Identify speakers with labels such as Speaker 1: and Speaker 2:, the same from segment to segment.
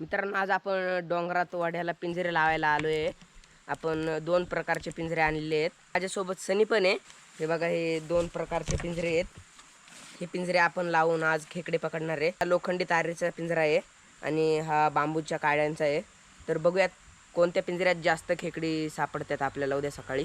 Speaker 1: मित्रांनो आज आपण डोंगरात वाड्याला पिंजरे लावायला आलो आहे आपण दोन प्रकारचे पिंजरे आणलेले आहेत. माझ्यासोबत सनी पण आहे. हे बघा हे दोन प्रकारचे पिंजरे आहेत. हे पिंजरे आपण लावून आज खेकडे पकडणार आहे. हा लोखंडी तारेचा पिंजरा आहे आणि हा बांबूच्या काड्यांचा आहे. तर बघूयात कोणत्या पिंजऱ्यात जास्त खेकडी सापडतात आपल्याला उद्या सकाळी.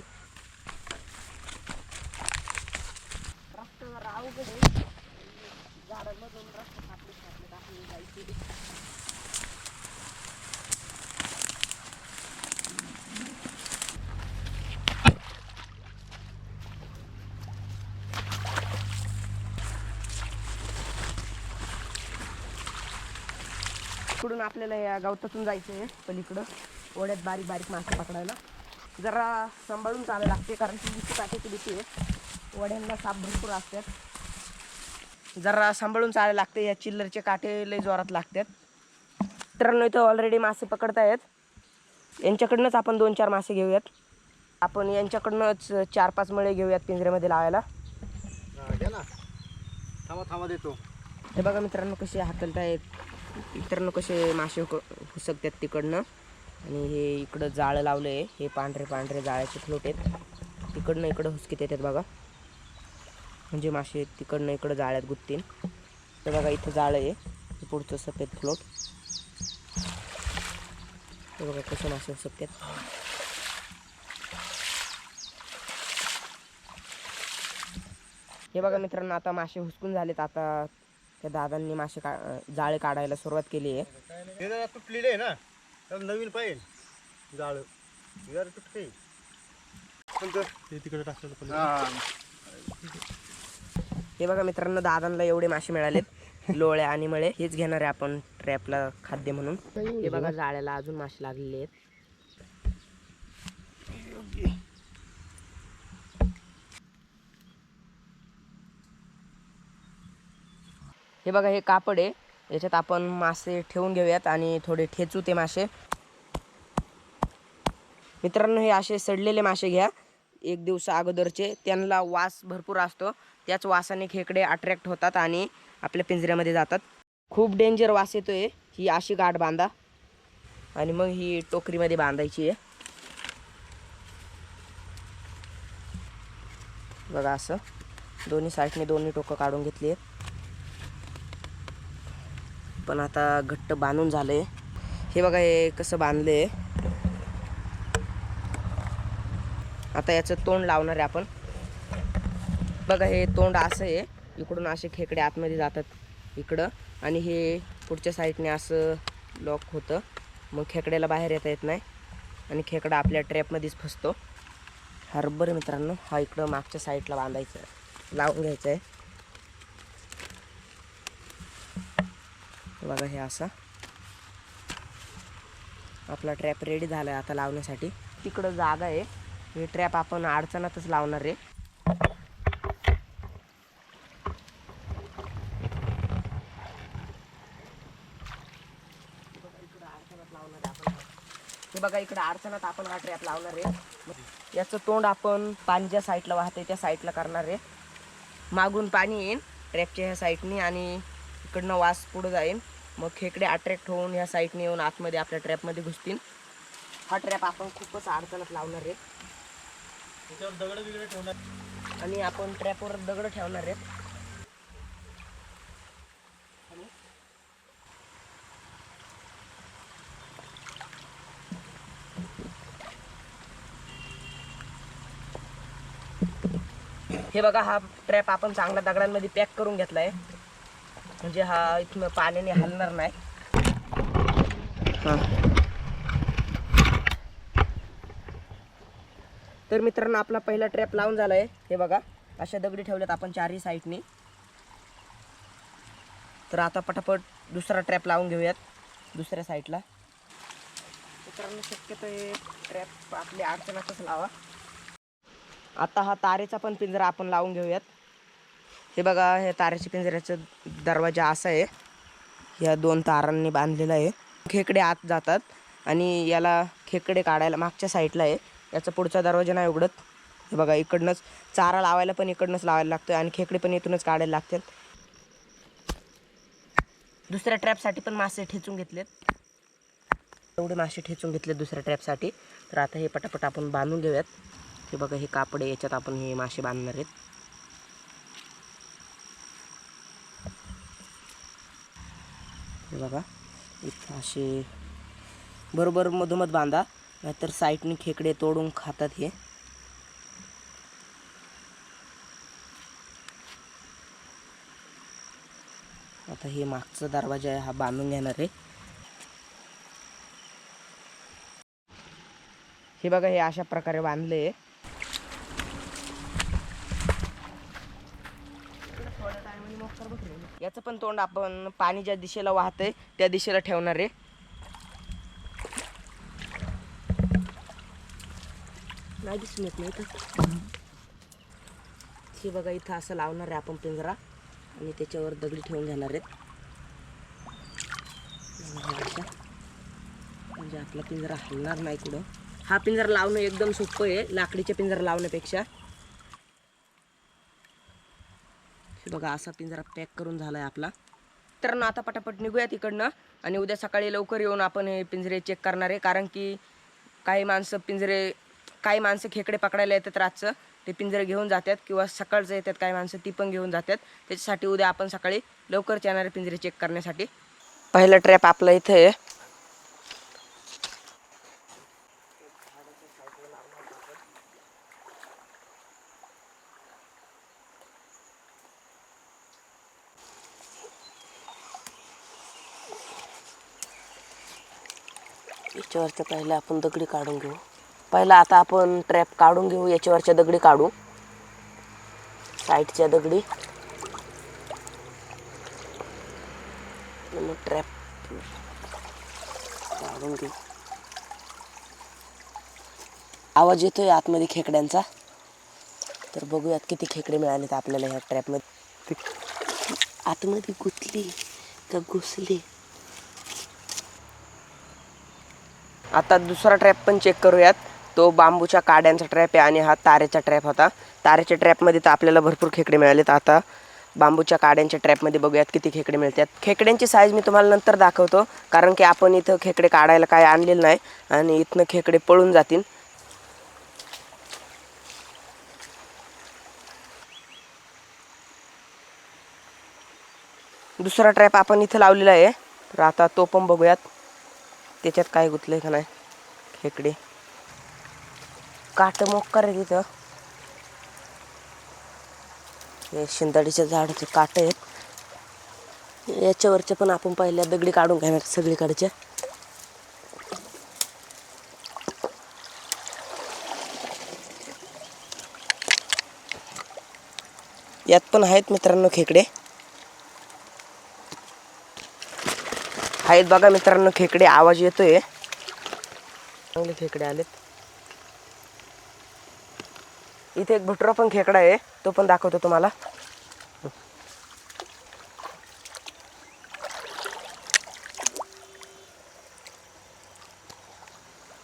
Speaker 1: इकडून आपल्याला या गवतातून जायचं आहे पलीकडं. ओढ्यात बारीक बारीक मासे पकडायला. जरा सांभाळून चालायला लागते कारण की भीती काटेची भीती आहे. ओढ्यांना साप भरपूर असतात. जरा सांभाळून चालायला लागते. या चिल्लरचे काटे लय जोरात लागतात. मित्रांनो इथं ऑलरेडी मासे पकडतायत. यांच्याकडनंच आपण दोन चार मासे घेऊयात. आपण यांच्याकडनंच चार पाच मळे घेऊयात पिंजऱ्यामध्ये लावायला.
Speaker 2: थांबा थांबा देतो.
Speaker 1: हे बघा मित्रांनो कसे हाकलतायत. मित्रांनो कसे मासे हुक- हुसकतात तिकडनं. आणि हे इकडं जाळं लावलं आहे हे पांढरे पांढरे जाळ्याचे फ्लोट आहेत. तिकडनं इकडं हुसकीत येतात बघा. म्हणजे मासे तिकडनं इकडं जाळ्यात गुत्तीन तर बघा इथं जाळं आहे. पुढचं सफेद फ्लोट हे बघा कसे मासे हुसकतात. हे बघा मित्रांनो आता मासे हुसकून झालेत. आता त्या दादांनी मासे का जाळे काढायला सुरुवात केली आहे.
Speaker 2: ते जरा तुटलेलं आहे ना तर नवीन पाहिजे. जाळ. जरा तुटते. ते तिकडे टाकलं
Speaker 1: हे. बघा मित्रांनो दादांना एवढे मासे मिळालेत. लोळे आणि मळे हेच घेणार आहे आपण ट्रॅपला खाद्य म्हणून. हे बघा जाळ्याला अजून मासे लागलेले आहेत. हे बघा हे कापड आहे. याच्यात आपण मासे ठेवून घेऊयात आणि थोडे ठेचू ते मासे. मित्रांनो हे असे सडलेले मासे घ्या. एक दिवसा अगोदरचे. त्यांना वास भरपूर असतो. त्याच वासाने खेकडे अट्रॅक्ट होतात आणि आपल्या पिंजऱ्यामध्ये जातात. खूप डेंजर वास येतोय. ही अशी गाठ बांधा. आणि मग ही टोकरीमध्ये बांधायची आहे. बघा असं. दोन्ही साईडने दोन्ही टोकं काढून घेतली आहेत. पण आता घट्ट बांधून झालंय. हे बघा हे कसं बांधलंय. आता याचं तोंड लावणार आहे आपण. बघा हे तोंड असं आहे. इकडून असे खेकडे आतमध्ये जातात इकडं. आणि हे पुढच्या साईडने असं लॉक होतं. मग खेकड्याला बाहेर येता येत नाही. आणि खेकडा आपल्या ट्रॅपमध्येच फसतो. हरभर मित्रांनो हा इकडं मागच्या साईडला बांधायचं आहे लावून घ्यायचं आहे. बघा हे असा. आपला ट्रॅप रेडी झाला आहे आता लावण्यासाठी. तिकडं जागा आहे. हे ट्रॅप आपण अडचणातच लावणार आहे. हे बघा इकडं अडचणात आपण हा ट्रॅप लावणार आहे. याचं तोंड आपण पाणी ज्या साईडला वाहते त्या साईडला करणार आहे. मागून पाणी येईल ट्रॅपच्या ह्या साईडनी आणि इकडनं वास पुढं जाईल मग खेकडे अट्रॅक्ट होऊन ह्या साईडने येऊन आतमध्ये आपल्या ट्रॅपमध्ये घुसतील. हा ट्रॅप आपण खूपच अडचणत लावणार आहे.
Speaker 2: त्याच्यावर दगड बिगड ठेवणार.
Speaker 1: आणि आपण ट्रॅपवर दगड ठेवणार आहेत. हे बघा हा ट्रॅप आपण चांगल्या दगडांमध्ये पॅक करून घेतलाय. म्हणजे हा इथनं पाण्याने हलणार नाही. हा. तर मित्रांनो आपला पहिला ट्रॅप लावून झाला आहे हे बघा अशा दगडी ठेवल्यात आपण चारही साईडनी तर आता पटापट दुसरा ट्रॅप लावून घेऊयात दुसऱ्या साईडला मित्रांनो शक्यतो हे ट्रॅप आपल्या अडचणातच लावा. आता हा तारेचा पण पिंजरा आपण लावून घेऊयात. हे बघा हे ताऱ्याच्या पिंजऱ्याचा दरवाजा असा आहे. या दोन तारांनी बांधलेला आहे. खेकडे आत जातात आणि याला खेकडे काढायला मागच्या साईडला आहे. याचा पुढचा दरवाजा नाही उघडत. हे बघा इकडनंच चारा लावायला पण इकडनंच लावायला लागतं आणि खेकडे पण इथूनच काढायला लागतात दुसऱ्या ट्रॅपसाठी पण मासे ठेचून घेतलेत. एवढे मासे ठेचून घेतले दुसऱ्या ट्रॅपसाठी. तर आता हे पटापट आपण बांधून घेऊयात. हे बघा हे कापडे याच्यात आपण हे मासे बांधणार आहेत. हे बघा. इथं असे बरोबर मधोमध बांधा. नाहीतर साईडने खेकडे तोडून खातात हे. आता हे मागचा दरवाजा आहे हा बांधून घेणार आहे. हे बघा हे अशा प्रकारे बांधले याचं पण तोंड आपण पाणी ज्या दिशेला वाहतंय त्या दिशेला ठेवणार आहे. नाही दिसून येत नाही तर हे बघा इथं असं लावणार आहे आपण पिंजरा. आणि त्याच्यावर दगडी ठेवून घेणार आहेत. म्हणजे आपला पिंजरा हलणार नाही कुठं. हा पिंजरा लावणं एकदम सोपं आहे लाकडीच्या पिंजरा लावण्यापेक्षा हे बघा असा पिंजरा पॅक करून झाला आहे आपला. तर ना आता पटापट निघूया तिकडनं आणि उद्या सकाळी लवकर येऊन आपण हे पिंजरे चेक करणार आहे. कारण की काही माणसं पिंजरे काही माणसं खेकडे पकडायला येतात रातचं. ते पिंजरे घेऊन जातात किंवा सकाळचं येतात काही माणसं ती पण घेऊन जातात. त्याच्यासाठी उद्या आपण सकाळी लवकरच येणार आहे पिंजरे चेक करण्यासाठी. पहिला ट्रॅप आपला इथं आहे. याच्यावरच्या पहिला आपण दगडी काढून घेऊ. पहिला आता आपण ट्रॅप काढून घेऊ याच्यावरच्या दगडी काढू. साईडच्या दगडी. मग ट्रॅप काढून घेऊ. आवाज येतोय आतमध्ये खेकड्यांचा? तर बघूयात किती खेकडे मिळालेत आपल्याला ह्या ट्रॅपमध्ये आतमध्ये गुतली का घुसली? आता दुसरा ट्रॅप पण चेक करूयात. तो बांबूच्या काड्यांचा ट्रॅप आहे आणि हा तारेचा ट्रॅप होता. तारेच्या ट्रॅपमध्ये तर आपल्याला भरपूर खेकडे मिळालेत. आता बांबूच्या काड्यांच्या ट्रॅपमध्ये बघूयात किती खेकडे मिळतात. खेकड्यांची साईज मी तुम्हाला नंतर दाखवतो कारण की आपण इथं खेकडे काढायला काय आणलेलं नाही आणि इथनं खेकडे पळून जातील. दुसरा ट्रॅप आपण इथं लावलेला आहे. तर आता तो पण बघूयात. त्याच्यात काय गुतलं का नाही? खेकडे. काट मोक्कार आहे तिथं. हे शिंदाडीच्या झाडाचे काट आहेत. याच्यावरच्या पण आपण पहिल्या दगडी काढून घेणार सगळीकडच्या यात पण आहेत मित्रांनो खेकडे. आहेत बघा मित्रांनो खेकडे आवाज येतोय. चांगले खेकडे आलेत. इथे एक भुटरा पण खेकडा आहे तो पण दाखवतो तुम्हाला.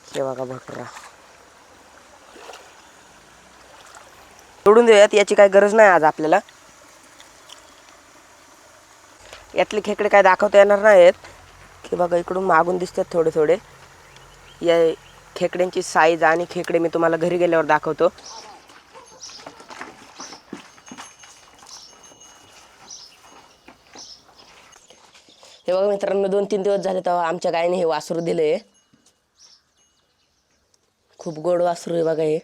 Speaker 1: हे बघा भटुरा. सोडून देऊयात याची काही गरज नाही आज आपल्याला. यातले खेकडे काय दाखवता येणार नाहीत. हे बघा इकडून मागून दिसतात थोडे थोडे. या खेकड्यांची साईज आणि खेकडे मी तुम्हाला घरी गेल्यावर दाखवतो. हे बघा मित्रांनो दोन तीन दिवस झाले तेव्हा आमच्या गायने हे वासरू दिले. खूप गोड वासरू आहे बघा हे.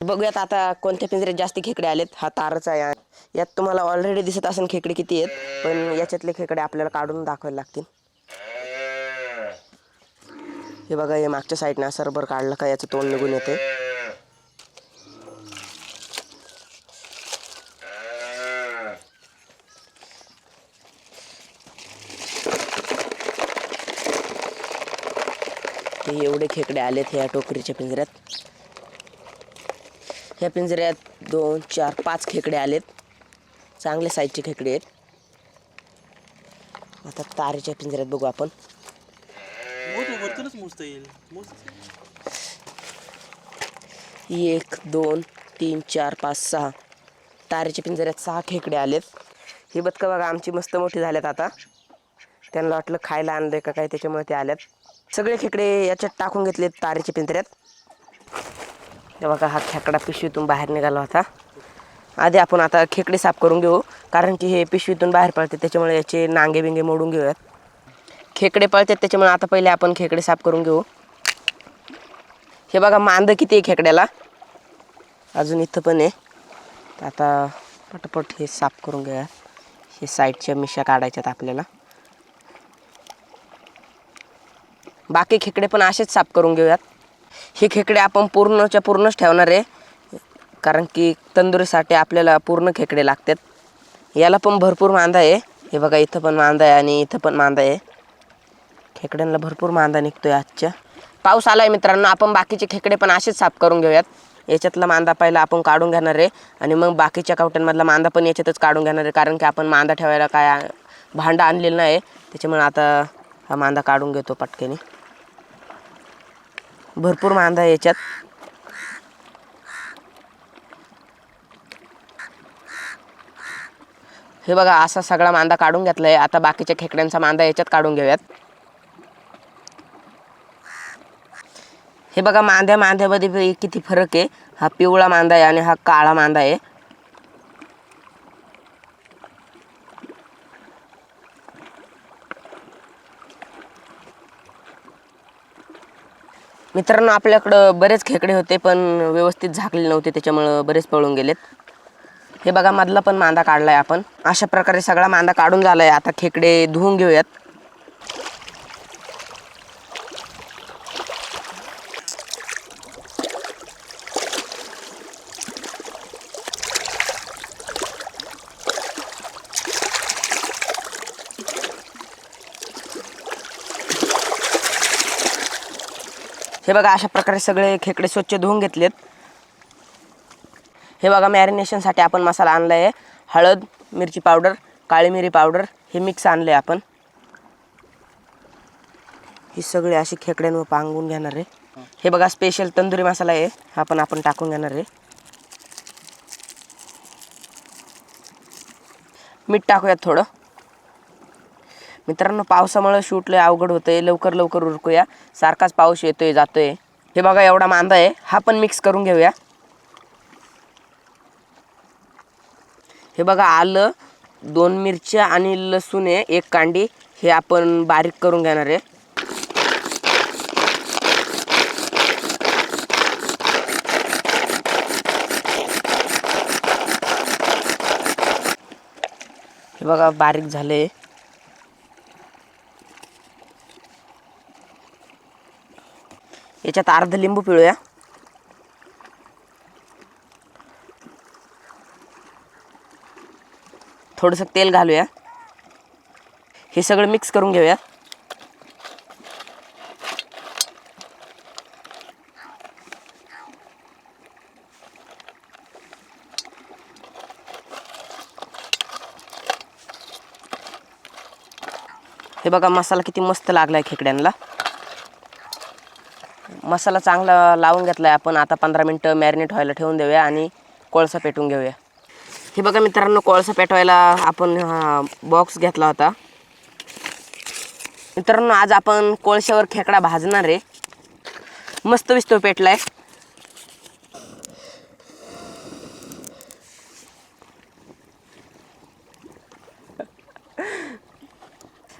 Speaker 1: बघूयात आता कोणत्या पिंजऱ्यात जास्त खेकडे आलेत. हा तारच आहे. यात तुम्हाला ऑलरेडी दिसत असेल खेकडे किती आहेत पण याच्यातले खेकडे आपल्याला काढून दाखवायला लागतील. हे बघा हे मागच्या साईडने असं रबर काढलं का याचं तोंड निघून येते ते एवढे खेकडे आलेत ह्या टोकरीच्या पिंजऱ्यात. ह्या पिंजऱ्यात दोन चार पाच खेकडे आलेत. चांगले साईजचे खेकडे आहेत. आता तारेच्या पिंजऱ्यात बघू आपण.
Speaker 3: मोज मोजता येईल
Speaker 1: एक दोन तीन चार पाच सहा. तारेच्या पिंजऱ्यात सहा खेकडे आलेत. ही बदकं बघा आमची मस्त मोठी झाल्यात आता. त्यांना वाटलं खायला आणलंय का काय त्याच्यामुळे ते आल्यात. सगळे खेकडे याच्यात टाकून घेतलेत तारेच्या पिंजऱ्यात. बघा हा खेकडा पिशवीतून बाहेर निघाला होता. आधी आपण आता खेकडे साफ करून घेऊ कारण की हे पिशवीतून बाहेर पडते त्याच्यामुळे याचे नांगे बिंगे मोडून घेऊयात. खेकडे पळतात त्याच्यामुळे आता पहिले आपण खेकडे साफ करून घेऊ. हे बघा मांद किती आहे खेकड्याला. अजून इथं पण आहे. तर आता पटपट हे साफ करून घ्या हे साईडच्या मिशा काढायच्यात आपल्याला. बाकी खेकडे पण असेच साफ करून घेऊयात. हे खेकडे आपण पूर्णच्या पूर्णच ठेवणार आहे. कारण की तंदुरीसाठी आपल्याला पूर्ण खेकडे लागतात. याला पण भरपूर मांदा आहे. हे बघा इथं पण मांदा आहे आणि इथं पण मांदा आहे. खेकड्यांना भरपूर मांदा निघतोय आजच्या. पाऊस आलाय मित्रांनो आपण बाकीचे खेकडे पण असेच साफ करून घेऊयात. याच्यातला मांदा पहिला आपण काढून घेणार आहे आणि मग बाकीच्या कावट्यांमधला मांदा पण याच्यातच काढून घेणार आहे कारण की आपण मांदा ठेवायला काय भांडा भांडं आणलेलं नाही. त्याच्यामुळे आता हा मांदा काढून घेतो पटकेने. भरपूर मांदा आहे याच्यात. हे बघा असा सगळा मांदा काढून घेतलाय. आता बाकीच्या खेकड्यांचा मांदा याच्यात काढून घेऊयात. हे बघा मांद्या मांद्यामध्ये किती फरक आहे. हा पिवळा मांदा आहे आणि हा काळा मांदा आहे. मित्रांनो आपल्याकडं बरेच खेकडे होते पण व्यवस्थित झाकले नव्हते त्याच्यामुळं बरेच पळून गेलेत. हे बघा मधला पण मांदा काढलाय आपण. अशा प्रकारे सगळा मांदा काढून झालाय. आता खेकडे धुवून घेऊयात. हे बघा अशा प्रकारे सगळे खेकडे स्वच्छ धुवून घेतलेत. हे बघा मॅरिनेशनसाठी आपण मसाला आणला आहे हळद मिरची पावडर काळी मिरी पावडर हे मिक्स आणलं आहे आपण. ही सगळे अशी खेकड्यांवर पांगून घेणार आहे. हे बघा स्पेशल तंदुरी मसाला आहे. हा पण आपण टाकून घेणार आहे. मीठ टाकूयात थोडं. मित्रांनो पावसामुळे शूट लय अवघड होतंय. लवकर लवकर उरकूया. सारखाच पाऊस येतोय जातोय. हे बघा एवढा मांदा आहे. हा पण मिक्स करून घेऊया. हे बघा आलं दोन मिरच्या आणि लसूण आहे एक कांडी. हे आपण बारीक करून घेणार आहे. हे बघा बारीक झाले याच्यात अर्ध लिंबू पिळूया. थोडंसं तेल घालूया. हे सगळं मिक्स करून घेऊया. हे बघा मसाला किती मस्त लागलाय खेकड्यांना. मसाला चांगला लावून घेतला आहे आपण. आता पंधरा मिनटं मॅरिनेट व्हायला ठेवून देऊया आणि कोळसा पेटून घेऊया. हे बघा मित्रांनो कोळसा पेटवायला आपण बॉक्स घेतला होता. मित्रांनो आज आपण कोळशावर खेकडा भाजणार आहे. मस्त विस्तो पेटलाय.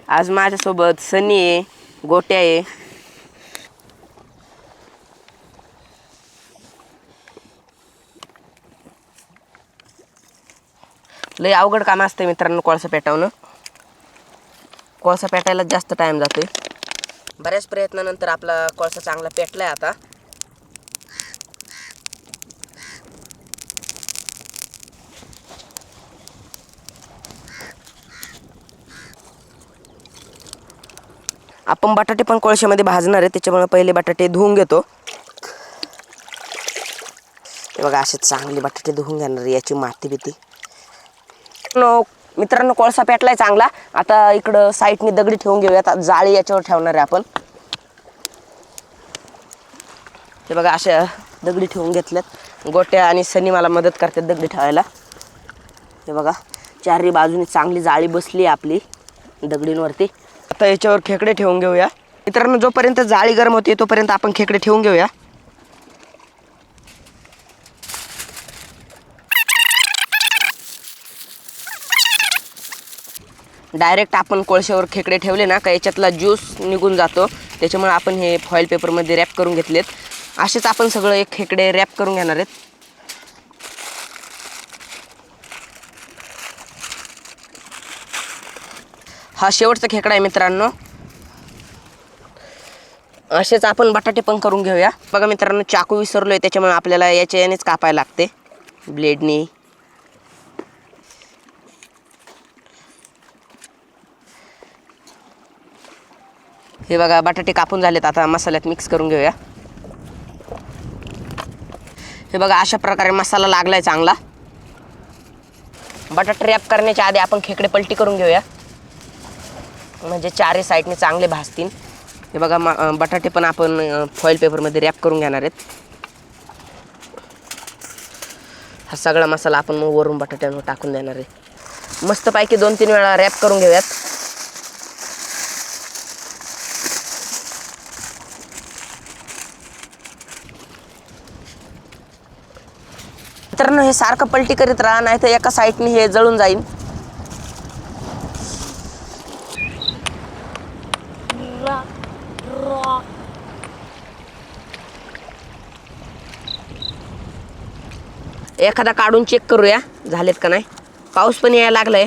Speaker 1: आज माझ्यासोबत सनी आहे गोट्या आहे. लय अवघड काम असतं मित्रांनो कोळसा पेटवणं. कोळसा पेटायला जास्त टाईम जातोय. बऱ्याच प्रयत्नानंतर आपला कोळसा चांगला पेटलाय आता. आपण बटाटे पण कोळशामध्ये भाजणार आहे त्याच्यामुळे पहिले बटाटे धुवून घेतो. बघा असे चांगले बटाटे धुवून घेणार याची माती बिती. मित्रांनो मित्रांनो कोळसा पेटलाय चांगला. आता इकडं साईडने दगडी ठेवून घेऊयात. आता जाळी याच्यावर ठेवणार आहे आपण. हे बघा अशा दगडी ठेवून घेतल्यात. गोट्या आणि सनी मला मदत करतात दगडी ठेवायला. हे बघा चारही बाजूने चांगली जाळी बसली आपली दगडींवरती. आता याच्यावर खेकडे ठेवून घेऊया. मित्रांनो जोपर्यंत जाळी गरम होते तोपर्यंत आपण खेकडे ठेवून घेऊया. डायरेक्ट आपण कोळशावर खेकडे ठेवले ना का याच्यातला ज्यूस निघून जातो. त्याच्यामुळे आपण हे फॉईल पेपरमध्ये रॅप करून घेतलेत. असेच आपण सगळं एक खेकडे रॅप करून घेणार आहेत. हा शेवटचा खेकडा आहे मित्रांनो. असेच आपण बटाटे पण करून घेऊया. बघा मित्रांनो चाकू विसरलो आहे त्याच्यामुळे आपल्याला याच्या यानेच कापायला लागते. ब्लेडनी हे बघा बटाटे कापून झालेत. आता मसाल्यात मिक्स करून घेऊया. हे बघा अशा प्रकारे मसाला लागलाय चांगला. बटाटे रॅप करण्याच्या आधी आपण खेकडे पलटी करून घेऊया. म्हणजे चारही साईडने चांगले भाजतील. हे बघा म बटाटे पण आपण फॉईल पेपरमध्ये रॅप करून घेणार आहेत. हा सगळा मसाला आपण मग वरून बटाट्यांवर टाकून देणार आहे. मस्तपैकी दोन तीन वेळा रॅप करून घेऊयात. हे सारखं पलटी करीत राहा नाही तर एका साईडने हे जळून जाईल एखादा काढून चेक करूया झालेत का नाही. पाऊस पण यायला लागलाय.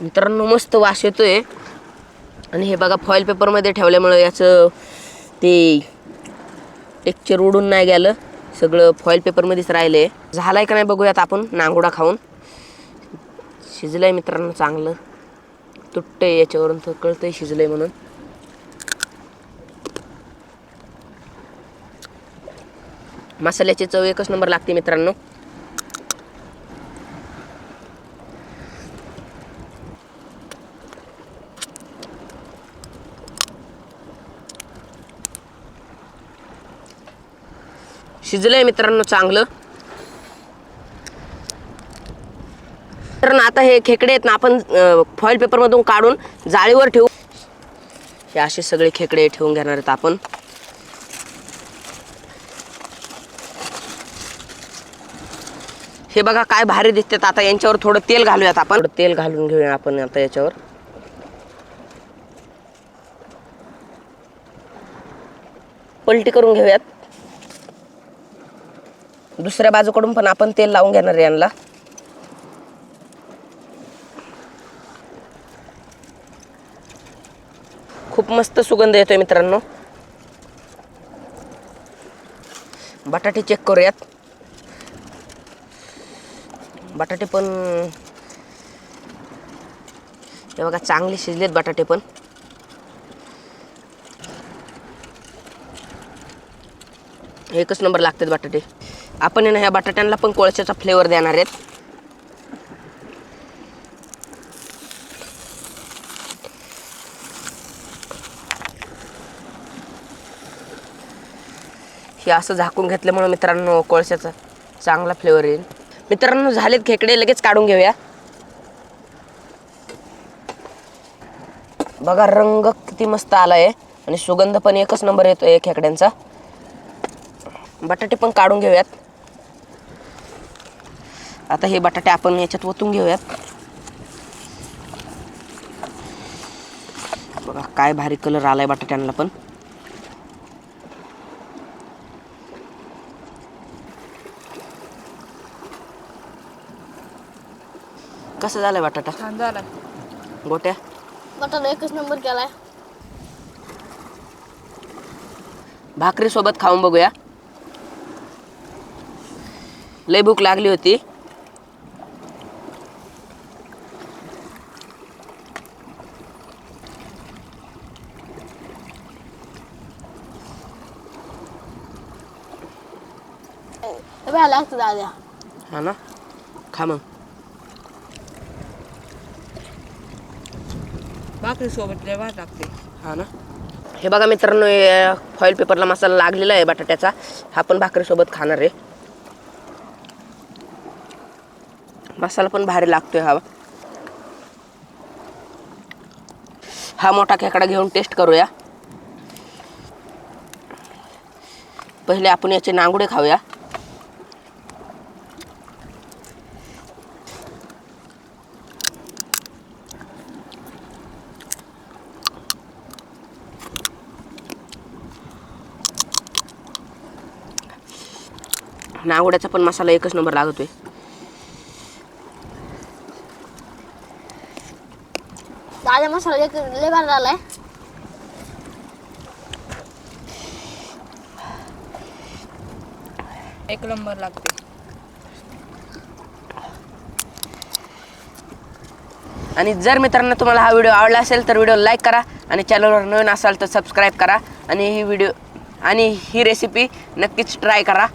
Speaker 1: मित्रांनो मस्त वास येतोय. आणि हे बघा फॉईल पेपरमध्ये ठेवल्यामुळं याचं ते टेक्चर उडून नाही गेलं. सगळं फॉईल पेपरमध्येच राहिलं आहे झालं आहे का नाही बघूयात आपण नांगोडा खाऊन. शिजलं आहे मित्रांनो चांगलं. तुटतंय याच्यावरून तर कळतंय शिजलंय म्हणून. मसाल्याची चव एकच नंबर लागते मित्रांनो. शिजलंय मित्रांनो चांगलं. तर आता हे खेकडे आहेत ना आपण फॉईल पेपरमधून काढून जाळीवर ठेवू. हे असे सगळे खेकडे ठेवून घेणार आहेत आपण. हे बघा काय भारी दिसतात आता यांच्यावर थोडं तेल घालूयात आपण. तेल घालून घेऊया आपण आता याच्यावर. पलटी करून घेऊयात. दुसऱ्या बाजूकडून पण आपण तेल लावून घेणार आहे यांना. खूप मस्त सुगंध येतोय मित्रांनो. बटाटे चेक करूयात. बटाटे पण हे बघा चांगले शिजलेत बटाटे पण. एकच नंबर लागतात बटाटे. आपण ना ह्या बटाट्यांना पण कोळशाचा फ्लेवर देणार आहेत. हे असं झाकून घेतल्यामुळे मित्रांनो कोळशाचा चांगला फ्लेवर येईल. मित्रांनो झालेत खेकडे लगेच काढून घेऊया. बघा रंग किती मस्त आलाय. आणि सुगंध पण एकच नंबर येतोय खेकड्यांचा. बटाटे पण काढून घेऊयात. आता हे बटाटे आपण याच्यात ओतून घेऊयात. बघा काय भारी कलर आलाय बटाट्यांना पण. कसं झालंय बटाटा?
Speaker 4: छान झाला
Speaker 1: गोट्या?
Speaker 4: बटाटा एकच नंबर केलाय.
Speaker 1: भाकरी सोबत खाऊन बघूया. लय भूक लागली होती.
Speaker 4: हे बघा लागतं दाद्या
Speaker 1: हा ना खा मग
Speaker 4: भाकरी सोबत लय भात लागते.
Speaker 1: हा ना. हे बघा मित्रांनो फॉईल पेपरला मसाला लागलेला आहे बटाट्याचा. हा पण भाकरीसोबत खाणार आहे. मसाला पण भारी लागतोय हा हा मोठा खेकडा घेऊन टेस्ट करूया. पहिले आपण याचे नांगुडे खाऊया. नांगुड्याचा पण मसाला एकच नंबर लागतोय.
Speaker 4: दादा मसाला एक लय भारी झालाय
Speaker 5: एक नंबर लागते
Speaker 1: आणि जर मित्रांनो तुम्हाला हा व्हिडिओ आवडला असेल तर व्हिडिओ लाईक करा आणि चॅनलवर नवीन असाल तर सबस्क्राईब करा. आणि ही व्हिडिओ आणि ही रेसिपी नक्कीच ट्राय करा.